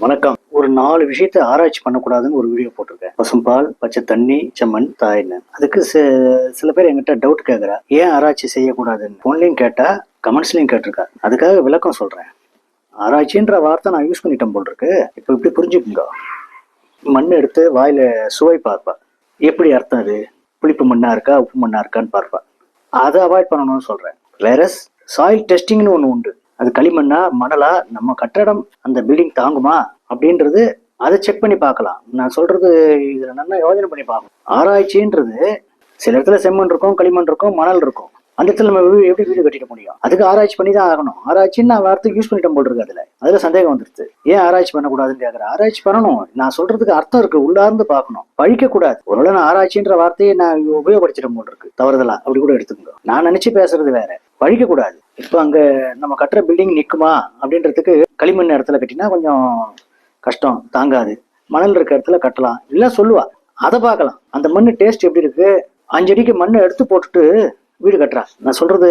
வணக்கம். ஒரு நாலு விஷயத்த ஆராய்ச்சி பண்ணக்கூடாதுன்னு ஒரு வீடியோ போட்டிருக்கேன். பசும்பால் பச்சை தண்ணி செம்மண் தாய்ன்னு அதுக்கு சில பேர் என்கிட்ட டவுட் கேட்குறா ஏன் ஆராய்ச்சி செய்யக்கூடாதுன்னு? ஃபோன்லையும் கேட்டா கமெண்ட்ஸ்லையும் கேட்டிருக்கா. அதுக்காக விளக்கம் சொல்றேன். ஆராய்ச்சின்ற வார்த்தை நான் யூஸ் பண்ணிட்டேன் போல் இருக்கு இப்போ இப்படி புரிஞ்சுக்குங்க. மண் எடுத்து வாயில சுவை பார்ப்பா. எப்படி அர்த்தம் அது? புளிப்பு மண்ணா இருக்கா? உப்பு மண்ணா இருக்கான்னு பார்ப்பா. அதை அவாய்ட் பண்ணணும்னு சொல்றேன். வேற சாயில் டெஸ்டிங்னு ஒன்று உண்டு. அது களிமண்ணா மணலா நம்ம கட்டடம் அந்த பில்டிங் தாங்குமா அப்படின்றது அதை செக் பண்ணி பார்க்கலாம். நான் சொல்றது இதுல நல்லா யோசனை பண்ணி பார்க்கணும். ஆராய்ச்சின்றது சில இடத்துல செம்மண் இருக்கும் களிமண் இருக்கும் மணல் இருக்கும். அந்த இடத்துல நம்ம எப்படி வீடு கட்டிட முடியும்? அதுக்கு ஆராய்ச்சி பண்ணி தான் ஆகணும். ஆராய்ச்சின்னு நான் வார்த்தை யூஸ் பண்ணிட்டேன் போல் இருக்கு அதுல. அதுல சந்தேகம் வந்துருச்சு. ஏன் ஆராய்ச்சி பண்ணக்கூடாதுன்னு கேட்குறேன் ஆராய்ச்சி பண்ணணும். நான் சொல்றதுக்கு அர்த்தம் இருக்கு. உள்ளார்ந்து பார்க்கணும். பழிக்க கூடாது ஒருவேளை நான் ஆராய்ச்சின்ற வார்த்தையை நான் உபயோகப்படுத்திட போல் இருக்கு. தவறுதலா. அப்படி கூட எடுத்துக்கோங்க. நான் நினைச்சு பேசுறது வேற. பழிக்க கூடாது. இப்போ அங்க நம்ம கட்டுற பில்டிங் நிக்குமா அப்படின்றதுக்கு களிமண் இடத்துல கட்டினா கொஞ்சம் கஷ்டம் தாங்காது. மணல் இருக்க இடத்துல கட்டலாம். இல்ல சொல்லுவா அதை பார்க்கலாம். அந்த மண் டேஸ்ட் எப்படி இருக்கு? அஞ்சு அடிக்கு மண்ணை எடுத்து போட்டுட்டு வீடு கட்டுறா. நான் சொல்றது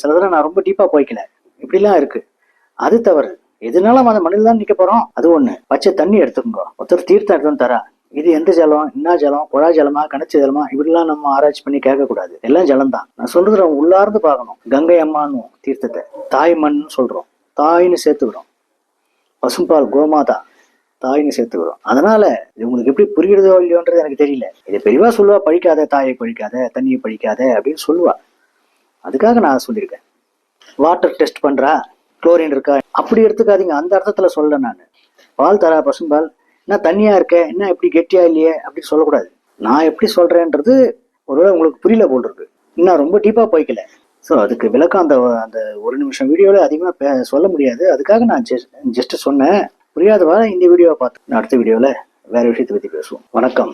சில தடவை நான் ரொம்ப டீப்பா போய்க்கல. இப்படிலாம் இருக்கு. அது தவறு. எதுனாலும் அந்த மண்ணில் தான் நிக்க போறோம். அது ஒண்ணு. பச்சை தண்ணி எடுத்துக்கோங்க. ஒருத்தர் தீர்த்தம் எடுத்து தரா இது எந்த ஜலம்? என்ன ஜலம்? குழா ஜலமா? கணச்சி ஜலமா? இப்படிலாம் நம்ம ஆராய்ச்சி பண்ணி கேட்கக்கூடாது. எல்லாம் ஜலம் தான் நான் சொல்றது நம்ம உள்ளார்ந்து பார்க்கணும். கங்கை அம்மான்னு தீர்த்தத்தை. தாய் மண் சொல்றோம். தாய்னு சேர்த்துக்கிறோம். பசும்பால் கோமாதா. தாய்னு சேர்த்துக்கிறோம். அதனால இது உங்களுக்கு எப்படி புரியுறதோ இல்லையோன்றது எனக்கு தெரியல. இதை பெரியவா சொல்லுவா பழிக்காத தாயை பழிக்காத தண்ணியை பழிக்காத அப்படின்னு சொல்லுவா. அதுக்காக நான் சொல்லியிருக்கேன். வாட்டர் டெஸ்ட் பண்றா? குளோரின் இருக்கா? அப்படி எடுத்துக்காதீங்க. அந்த அர்த்தத்துல சொல்ல நான். பால் தரா பசும்பால்? என்ன தண்ணியாக இருக்க? என்ன இப்படி கெட்டியா இல்லையே? அப்படி சொல்லக்கூடாது. நான் எப்படி சொல்றேன்றது ஒருவேளை உங்களுக்கு புரியல போல் இருக்கு. இன்னும் ரொம்ப டீப்பா போய்க்கல. ஸோ அதுக்கு விளக்கம் அந்த அந்த ஒரு நிமிஷம் வீடியோவில் அதிகமாக பே சொல்ல முடியாது. அதுக்காக நான் ஜஸ்ட் ஜஸ்ட் சொன்னேன். புரியாதவா இந்த வீடியோவை பார்த்து நான் அடுத்த வீடியோவில் வேறு விஷயத்தை பற்றி பேசுவோம். வணக்கம்.